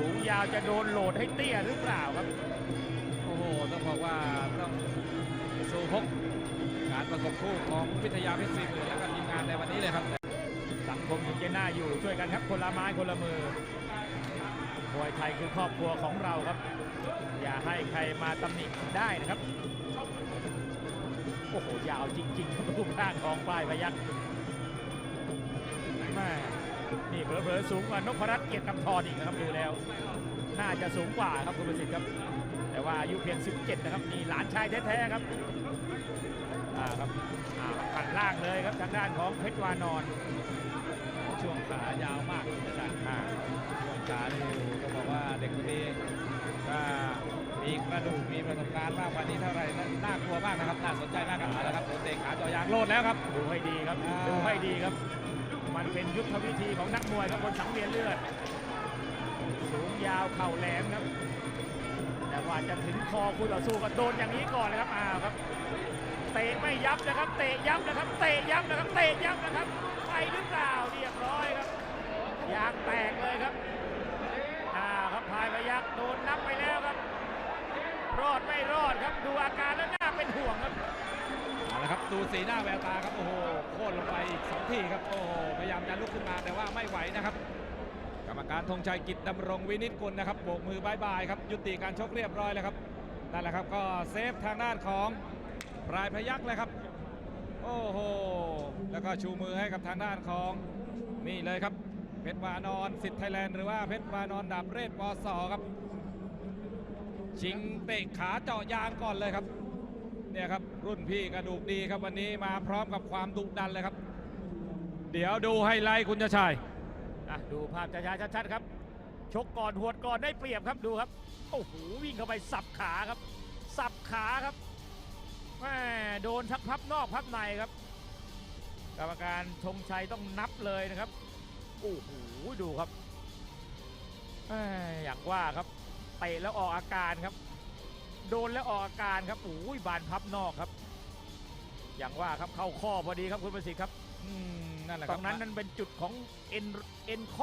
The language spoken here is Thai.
สูงยาวจะโดนโหลดให้เตี้ยหรือเปล่าครับ โอ้โห ต้องบอกว่าต้องสู้พกการประกบคู่ของวิทยาเพชรสี่หมื่นและก็ทีมงานในวันนี้เลยครับ สังคมถึงจะน่าอยู่ช่วยกันครับคนละไม้คนละมือมวยไทยคือครอบครัวของเราครับ อย่าให้ใครมาตำหนิได้นะครับ โอ้โห ยาวจริงๆครับรูปร่างของปลายพยักแม่ นี่เผลอๆสูงกว่านพรัตน์เกียรติกำธรอีกนะครับดูแล้ว น่าจะสูงกว่าครับคุณประสิทธิ์ครับ แต่ว่าอายุเพียง 17 นะครับนี่หลานชายแท้ๆครับอ่าครับอ่าขันล่างเลยครับทางด้านของเพชรวานอนช่วงขายาวมากอาจารย์อ่าช่วงขานี่ก็บอกว่าเด็กคนนี้ถ้ามีกระดูกมีประสบการณ์มากกว่านี้เท่าไหร่น่าน่ากลัวมากนะครับน่าสนใจมากครับเอาละครับโดนเตะขาจ่อยางโลดแล้วครับ ดูให้ดีครับ ดูให้ดีครับ มันเป็นยุทธวิธีของนักมวยครับบนสังเวียนเลือด สูงยาวเข่าแหลมครับ แต่ว่าจะถึงคอคู่ต่อสู้ก็โดนอย่างนี้ก่อนนะครับอ้าวครับ เตะไม่ยับนะครับ เตะยับนะครับ เตะยับนะครับ เตะยับนะครับ ไปหรือเปล่าเรียบร้อยครับ ยางแตกเลยครับอ้าวครับพายพยักโดนนับไปแล้วครับ รอดไม่รอดครับ ดูอาการแล้วน่าเป็นห่วงครับ เอาละครับดูสีหน้าแววตาครับโอ้โหโค่นลงไปอีกสองทีครับโอ้โหพยายามจะลุกขึ้นมาแต่ว่าไม่ไหวนะครับ กรรมการธงชัยกิจดำรงวินิจกุลนะครับโบกมือบายบายครับยุติการชกเรียบร้อยแล้วครับนั่นแหละครับก็เซฟทางด้านของปลายพยักเลยครับ โอ้โหแล้วก็ชูมือให้กับทางด้านของนี่เลยครับเพชรวานอนสิทธิ์ไทยแลนด์หรือว่าเพชรวานอนดาบเรศปอสอครับชิงเตะขาเจาะยางก่อนเลยครับ เนี่ยครับรุ่นพี่กระดูกดีครับวันนี้มาพร้อมกับความดุดันเลยครับ เดี๋ยวดูไฮไลท์คุณชชัยอะดูภาพช้าๆชัดๆครับ ชกก่อนหวดก่อนได้เปรียบครับดูครับโอ้โหวิ่งเข้าไปสับขาครับ สับขาครับแม่โดนทักพับนอกพับในครับ กรรมการธงชัยต้องนับเลยนะครับโอ้โหดูครับอย่างว่าครับเตะแล้วออกอาการครับ โดนแล้วออกอาการครับโอ้ยบานพับนอกครับ อย่างว่าครับเข้าข้อพอดีครับคุณประสิทธิ์ครับอืมนั่นแหละคตรับ รงนั้นนั่นเป็นจุดของเอ็นเอ็นข้อ